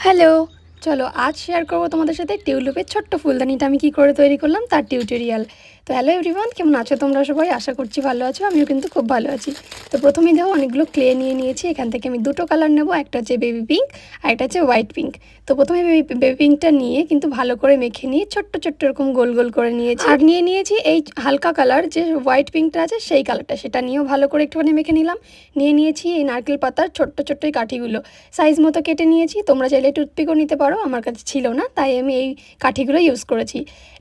Hello চলো, আজ share করব তোমাদের সাথে টিউলিপের ছোট্ট ফুলদানিটা। আমি কি করে তৈরি করলাম? তার টিউটোরিয়াল তো হ্যালো এভরিওয়ান কেমন আছো তোমরা সবাই? আশা করছি ভালো আছো, আমিও কিন্তু খুব ভালো আছি। তো প্রথমেই দেখো, অনেকগুলো ক্লে নিয়ে নিয়েছি। এখান থেকে আমি দুটো কালার নেব, একটা হচ্ছে বেবি পিঙ্ক আর একটা হচ্ছে হোয়াইট পিঙ্ক তো প্রথমে বেবি পিঙ্কটা নিয়ে কিন্তু ভালো করে মেখে নিয়ে ছোট্ট ছোট্ট এরকম গোল গোল করে নিয়েছি। আর নিয়ে নিয়েছি এই হালকা কালার যে হোয়াইট পিঙ্কটা আছে, সেই কালারটা সেটা নিয়েও ভালো করে একটুখানি মেখে নিলাম। নিয়ে নিয়েছি এই নারকেল পাতার ছোট্ট ছোট্ট এই কাঠিগুলো। সাইজ মতো কেটে নিয়েছি। তোমরা চাইলে টুথপিকও নিতে পারো। আমার কাছে ছিল না, তাই আমি এই কাঠিগুলো ইউজ করেছি।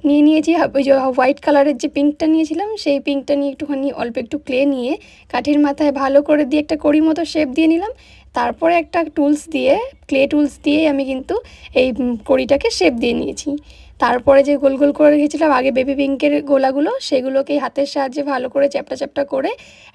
নিয়ে নিয়েছি ওই যে হোয়াইট কালারের যে পিঙ্কটা নিয়েছিলাম, সেই পিঙ্কটা নিয়ে একটুখানি অল্প একটু ক্লে নিয়ে কাঠির মাথায় ভালো করে দিয়ে একটা কড়ি মতো শেপ দিয়ে নিলাম। তারপরে একটা টুলস দিয়ে ক্লে টুলস দিয়ে আমি কিন্তু এই কড়িটাকে শেপ দিয়ে নিয়েছি। তারপরে যে গোল গোল করে রেখেছিলাম, আগে বেবি পিঙ্কের গোলাগুলো, সেগুলোকে হাতের সাহায্যে ভালো করে চ্যাপটা চ্যাপটা করে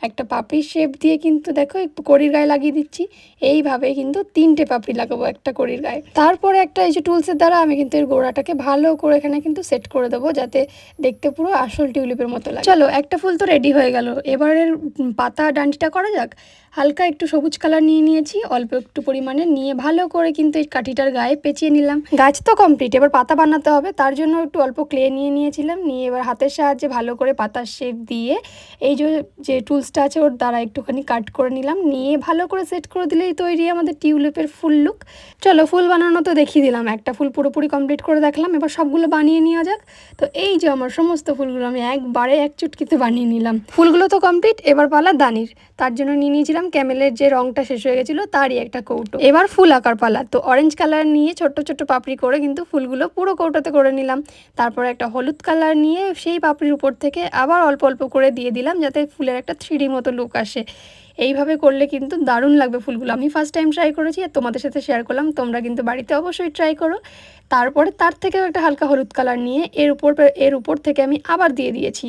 একটা পাপড়ির শেপ দিয়ে কিন্তু দেখো একটু কড়ির গায়ে লাগিয়ে দিচ্ছি। এইভাবে কিন্তু তিনটে পাপড়ি লাগাবো একটা কড়ির গায়ে। তারপরে একটা এই যে টুলসের দ্বারা আমি কিন্তু এর গোড়াটাকে ভালো করে এখানে কিন্তু সেট করে দেবো, যাতে দেখতে পুরো আসল টিউলিপের মতো লাগে। চলো, একটা ফুল তো রেডি হয়ে গেল। এবারের পাতা ডান্ডিটা করা যাক। হালকা একটু সবুজ কালার নিয়ে নিয়েছি। অল্প একটু পরিমাণে নিয়ে ভালো করে কিন্তু এই কাঠিটার গায়ে পেঁচিয়ে নিলাম। গাছ তো কমপ্লিট এবার পাতা বানাতে হবে, তার জন্য একটু অল্প ক্লে নিয়ে নিয়েছিলাম, নিয়ে এবার হাতের সাহায্যে ভালো করে পাতার শেপ দিয়ে এই যে যে টুলসটা আছে ওর দ্বারা একটুখানি কাট করে নিলাম, নিয়ে ভালো করে সেট করে দিলেই তৈরি আমাদের টিউলিপের ফুল লুক চলো ফুল বানানো তো দেখিয়ে দিলাম, একটা ফুল পুরোপুরি কমপ্লিট করে দেখলাম, এবার সবগুলো বানিয়ে নেওয়া যাক। তো এই যে আমার সমস্ত ফুলগুলো আমি একবারে এক চুটকিতে বানিয়ে নিলাম। ফুলগুলো তো কমপ্লিট এবার পালা দানির, তার জন্য নিয়ে নিয়েছিলাম ক্যামেলের যে রংটা শেষ হয়ে গেছিল তারই একটা কৌটো। এবার ফুল আঁকার পালা। তো অরেঞ্জ কালার নিয়ে ছোট্ট ছোট্ট পাপড়ি করে কিন্তু ফুলগুলো পুরো কৌটোতে করে নিলাম। তারপর একটা হলুদ কালার নিয়ে সেই পাপড়ির উপর থেকে আবার অল্প অল্প করে দিয়ে দিলাম যাতে ফুলের একটা থ্রিডি মতো লুক আসে। এইভাবে করলে কিন্তু দারুণ লাগবে ফুলগুলো। আমি ফার্স্ট টাইম ট্রাই করেছি আর তোমাদের সাথে শেয়ার করলাম, তোমরা কিন্তু বাড়িতে অবশ্যই ট্রাই করো। তারপরে তার থেকেও একটা হালকা হলুদ কালার নিয়ে এর উপর এর উপর থেকে আমি আবার দিয়ে দিয়েছি।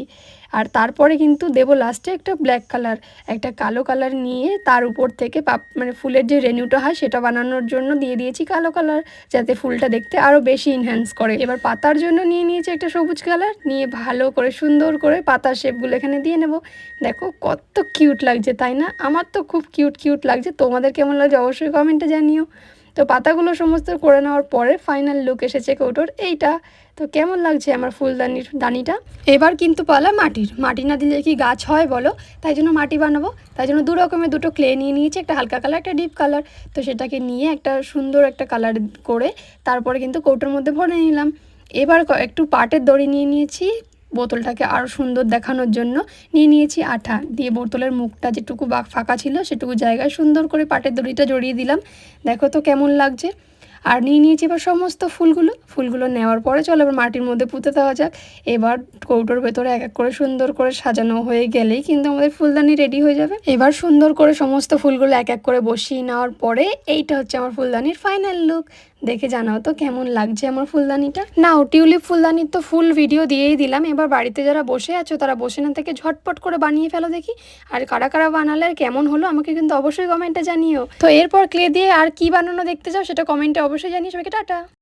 আর তারপরে কিন্তু দেবো লাস্টে একটা ব্ল্যাক কালার একটা কালো কালার নিয়ে তার উপর থেকে পাপ মানে ফুলের যে রেনিউটা হয় সেটা বানানোর জন্য দিয়ে দিয়েছি কালো কালার যাতে ফুলটা দেখতে আরও বেশি ইনহ্যান্স করে। এবার পাতার জন্য নিয়ে নিয়েছি একটা সবুজ কালার নিয়ে ভালো করে সুন্দর করে পাতার শেপগুলো এখানে দিয়ে নেব। দেখো কত কিউট লাগছে, তাই না? আমার তো খুব কিউট কিউট লাগছে। তোমাদের কেমন লাগছে অবশ্যই কমেন্টে জানিও। তো পাতাগুলো সমস্ত করে নেওয়ার পরে ফাইনাল লুক এসেছে কৌটোর, এইটা। তো কেমন লাগছে আমার ফুলদানির দানিটা? এবার কিন্তু পালা মাটির। মাটি না দিলে কি গাছ হয় বলো? তাই জন্য মাটি বানাবো। তাই জন্য দু রকমের দুটো ক্লে নিয়ে নিয়েছি, একটা হালকা কালার একটা ডিপ কালার তো সেটাকে নিয়ে একটা সুন্দর একটা কালার করে তারপরে কিন্তু কৌটোর মধ্যে ভরে নিলাম। এবার একটু পাটের দড়ি নিয়ে নিয়েছি বোতলটাকে আরও সুন্দর দেখানোর জন্য নিয়ে নিয়েছি আঠা। দিয়ে বোতলের মুখটা যেটুকু ফাঁকা ছিল সেটুকু জায়গায় সুন্দর করে পাটের দড়িটা জড়িয়ে দিলাম। দেখো তো কেমন লাগছে। আর নিয়ে নিয়েছি এবার সমস্ত ফুলগুলো। ফুলগুলো নেওয়ার পরে চলো এবার মাটির মধ্যে পুঁতে দেওয়া যাক। এবার কৌটোর ভেতরে এক এক করে সুন্দর করে সাজানো হয়ে গেলেই কিন্তু আমাদের ফুলদানি রেডি হয়ে যাবে। এবার সুন্দর করে সমস্ত ফুলগুলো এক এক করে বসিয়ে নেওয়ার পরে এইটা হচ্ছে আমার ফুলদানির ফাইনাল লুক। দেখে জানাও তো কেমন লাগছে আমার ফুলদানিটা। নাও, টিউলিপ ফুলদানির তো ফুল ভিডিও দিয়েই দিলাম। এবার বাড়িতে যারা বসে আছো, তারা বসে না থেকে ঝটপট করে বানিয়ে ফেলো দেখি। আর কারা কারা বানালে আর কেমন হলো, আমাকে কিন্তু অবশ্যই কমেন্টে জানিও। তো এরপর ক্লে দিয়ে আর কি বানানো দেখতে চাও, সেটা কমেন্টে অবশ্যই জানিয়ে সবাইকে টাটা।